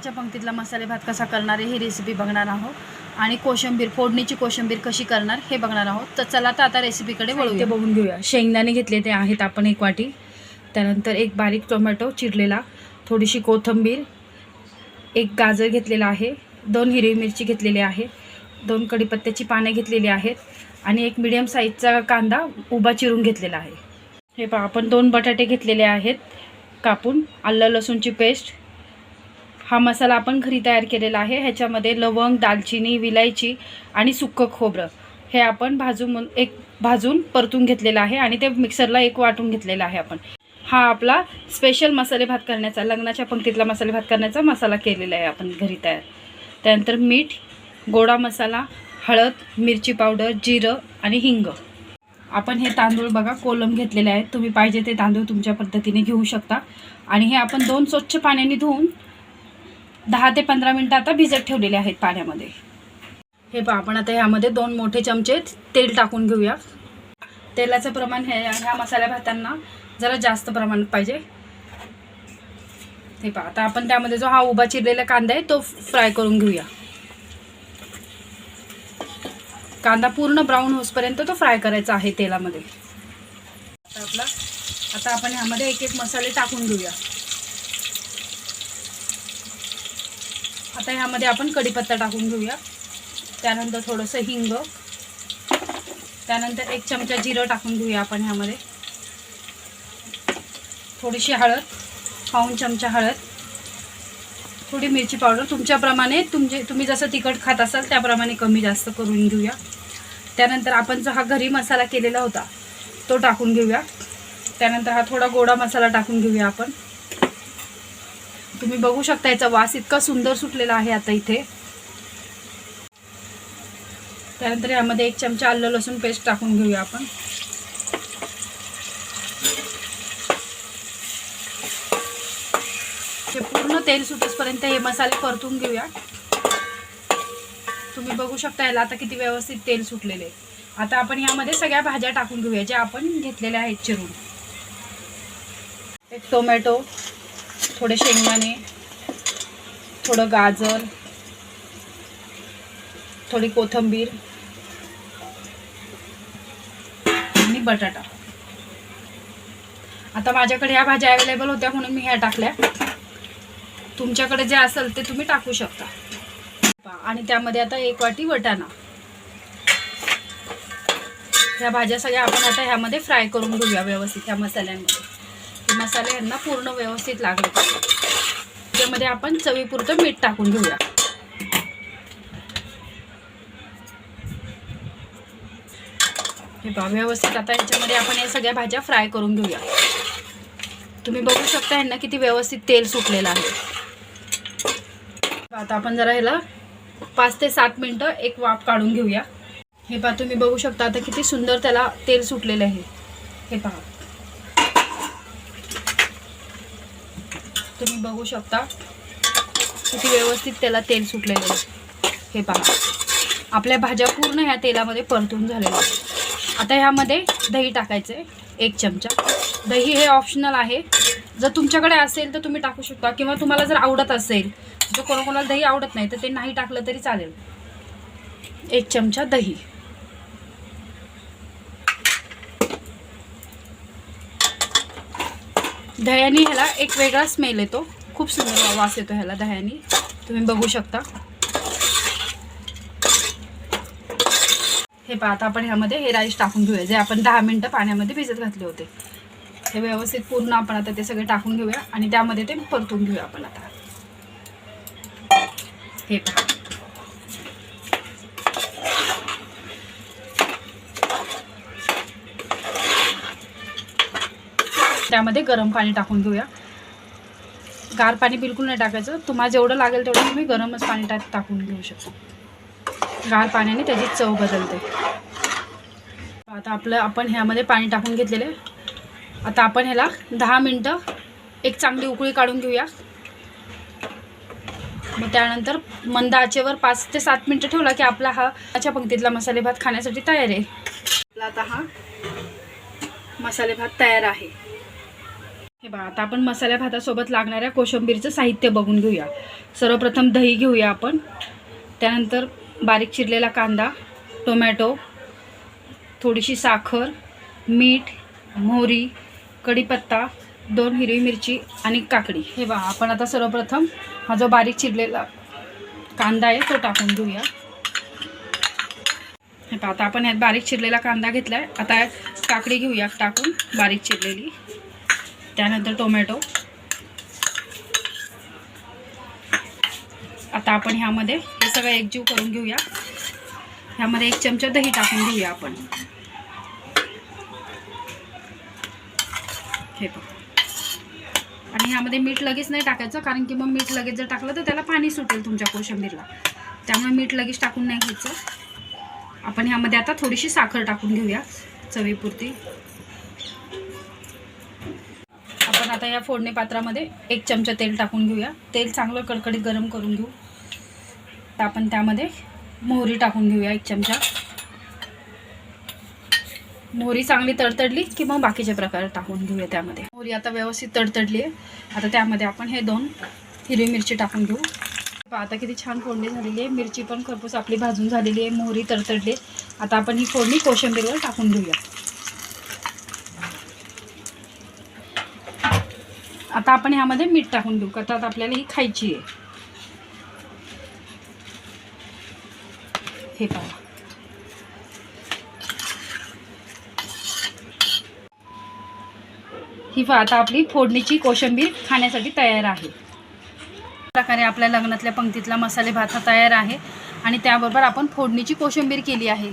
लग्नाच्या पंक्तीतला मसाले भात कसा करणार आहे ही रेसिपी बघणार आहोत. आणि कोशिंबीर फोडणीची कोशिंबीर कशी करणार हे बघणार आहोत. तर चला तर आता रेसिपीकडे ते वळूया. बघून घेऊया. शेंगदाणे घेतले ते आहेत आपण एक वाटी. त्यानंतर एक बारीक टोमॅटो चिरलेला थोडीशी कोथिंबीर एक गाजर घेतलेला आहे दोन हिरवी मिरची घेतलेली आहे दोन कढीपत्त्याची पाने घेतलेली आहेत आणि एक मिडियम साईजचा कांदा उभा चिरून घेतलेला आहे. हे पहा आपण दोन बटाटे घेतलेले आहेत कापून आलं लसूणची पेस्ट हा मसाला आपण घरी तयार केलेला आहे. ह्याच्यामध्ये लवंग दालचिनी विलायची आणि सुक्कं खोबरं हे आपण भाजून एक भाजून परतून घेतलेलं आहे आणि ते मिक्सरला एक वाटून घेतलेलं आहे आपण. हा आपला स्पेशल मसाले भात करण्याचा लग्नाच्या पंक्तीतला मसाले भात करण्याचा मसाला केलेला आहे आपण घरी तयार. त्यानंतर मीठ गोडा मसाला हळद मिरची पावडर जिरं आणि हिंग. आपण हे तांदूळ बघा कोलम घेतलेले आहेत. तुम्ही पाहिजे ते तांदूळ तुमच्या पद्धतीने घेऊ शकता. आणि हे आपण दोन स्वच्छ पाण्याने धुवून दहा ते पंधरा मिनटं आता भिजत ठेवलेले आहेत पाण्यामध्ये. हे पहा आपण आता ह्यामध्ये दोन मोठे चमचे तेल टाकून घेऊया. तेलाचं प्रमाण हे ह्या मसाल्या भातांना जरा जास्त प्रमाणात पाहिजे. हे पहा आता आपण त्यामध्ये जो हा उभा चिरलेला कांदा आहे तो फ्राय करून घेऊया. कांदा पूर्ण ब्राऊन होसपर्यंत तो फ्राय करायचा आहे तेलामध्ये. आता आपला आता आपण ह्यामध्ये एक एक मसाले टाकून घेऊया. आता ह्यामध्ये आपण कढीपत्ता टाकून घेऊया. त्यानंतर थोडंसं हिंग. त्यानंतर एक चमचा जिरं टाकून घेऊया आपण ह्यामध्ये. थोडीशी हळद पाऊन चमचा हळद. थोडी मिरची पावडर. तुमच्याप्रमाणे तुमचे तुम्ही जसं तिखट खात असाल त्याप्रमाणे कमी जास्त करून घेऊया. त्यानंतर आपण जो हा घरी मसाला केलेला होता तो टाकून घेऊया. त्यानंतर हा थोडा गोडा मसाला टाकून घेऊया आपण. तुम्ही बघू शकता याचा वास इतका सुंदर सुटलेला आहे आता इथे. त्यानंतर यामध्ये एक चमचा आलं लसूण पेस्ट टाकून घेऊया आपण. हे पूर्ण तेल सुटेसपर्यंत हे मसाले परतून घेऊया. तुम्ही बघू शकता याला आता किती व्यवस्थित तेल सुटलेले आता आपण यामध्ये सगळ्या भाज्या टाकून घेऊया ज्या आपण घेतलेल्या आहेत चिरून. एक टोमॅटो थोडे शेंगदाणे थोडं गाजर थोडी कोथिंबीर आणि बटाटा. आता माझ्याकडे ह्या भाज्या अवेलेबल होत्या म्हणून मी ह्या टाकल्या. तुमच्याकडे जे असेल ते तुम्ही टाकू शकता. आणि त्यामध्ये आता एक वाटी वटाणा. ह्या भाज्या सगळ्या आपण आता ह्यामध्ये फ्राय करून घेऊया व्यवस्थित ह्या मसाल्यांमध्ये. मसाले यांना पूर्ण व्यवस्थित लागले त्यामध्ये आपण चवीपुरतं मीठ टाकून घेऊया. हे बा व्यवस्थित आता ह्याच्यामध्ये आपण या सगळ्या भाज्या फ्राय करून घेऊया. तुम्ही बघू शकता यांना किती व्यवस्थित तेल सुटलेलं आहे. आता आपण जरा ह्याला पाच ते सात मिनटं एक वाफ काढून घेऊया. हे पहा तुम्ही बघू शकता आता किती सुंदर त्याला तेल सुटलेलं आहे. हे पहा. तुम्ही बघू शकता. किती व्यवस्थित त्याला तेल सुटलेलं आहे. हे पहा. आपल्या भाज्या पूर्ण ह्या तेलामध्ये परतून झालेल्या आता ह्यामध्ये दही टाकायचं आहे. एक चमचा. दही हे ऑप्शनल आहे. जर तुमच्याकडे असेल तर तुम्ही टाकू शकता. किंवा तुम्हाला जर आवडत असेल जर कोणाकोणाला दही आवडत नाही तर ते नाही टाकलं तरी चालेल. एक चमचा दही. दह्यानी ह्याला एक वेगळा स्मेल येतो. खूप सुंदर वास येतो ह्याला दह्यानी. तुम्ही बघू शकता. हे पहा आता आपण ह्यामध्ये हे राईस टाकून घेऊया. जे आपण दहा मिनटं पाण्यामध्ये भिजत घातले होते. हे व्यवस्थित पूर्ण आपण आता ते सगळे टाकून घेऊया आणि त्यामध्ये ते परतून घेऊया आपण आता. हे पहा. त्यामध्ये गरम पाणी टाकून घेऊया. गार पाणी बिलकुल नाही टाकायचं. तुम्हाला जेवढं लागेल तेवढं तुम्ही गरमच पाणी टाक टाकून घेऊ शकता. गार पाण्याने त्याची चव बदलते. आता आपलं आपण ह्यामध्ये पाणी टाकून घेतलेलं आहे. आता आपण ह्याला दहा मिनटं एक चांगली उकळी काढून घेऊया. मग त्यानंतर मंद आचेवर पाच ते सात मिनटं ठेवला की आपला हा अच्छा पंक्तीतला मसाले भात खाण्यासाठी तयार आहे. आपला आता हा मसाले भात तयार आहे. हे बघा आता आपण मसाल्या भातासोबत लागणाऱ्या कोशिंबीरचं साहित्य बघून घेऊया. सर्वप्रथम दही घेऊया आपण. त्यानंतर बारीक चिरलेला कांदा टोमॅटो थोडीशी साखर मीठ मोहरी कढीपत्ता दोन हिरवी मिरची आणि काकडी. हे बघा आपण आता सर्वप्रथम हा जो बारीक चिरलेला कांदा आहे तो टाकून घेऊया. हे पहा आता आपण यात बारीक चिरलेला कांदा घेतला आहे आता काकडी घेऊया टाकून बारीक चिरलेली. त्यानंतर टोमॅटो. आता आपण ह्यामध्ये हे सगळं एकजीव करून घेऊया. ह्यामध्ये एक चमचा दही टाकून घेऊया आपण. हे आणि ह्यामध्ये मीठ लगेच नाही टाकायचं कारण की मग मीठ लगेच जर टाकलं तर त्याला पाणी सुटेल तुमच्या कोशिंबीरला. त्यामुळे मीठ लगेच टाकून नाही घ्यायचं. आपण ह्यामध्ये आता थोडीशी साखर टाकून घेऊया चवीपुरती. आता या फोडणी पात्रामध्ये एक चमचा तेल टाकून घेऊया. तेल चांगलं कडकडीत गरम करून घेऊ. तर आपण त्यामध्ये मोहरी टाकून घेऊया एक चमचा. मोहरी चांगली तडतडली की मग बाकीचे प्रकार टाकून घेऊया त्यामध्ये. मोहरी आता व्यवस्थित तडतडली आहे आता त्यामध्ये आपण हे दोन हिरवी मिरची टाकून घेऊ. आता किती छान फोडणी झालेली आहे मिरची पण खरपूस आपली भाजून झालेली आहे मोहरी तडतडली आहे. आता आपण ही फोडणी कोशिंबीरवर टाकून घेऊया. आता आपण ह्यामध्ये मीठ टाकून देऊ का तर आता आपल्याला ही खायची आहे. हे पहा. ही पहा आता आपली फोडणीची कोशिंबीर खाण्यासाठी तयार आहे. प्रकारे आपल्या लग्नातल्या पंक्तीतला मसाले भात हा तयार आहे आणि त्याबरोबर आपण फोडणीची कोशिंबीर केली आहे.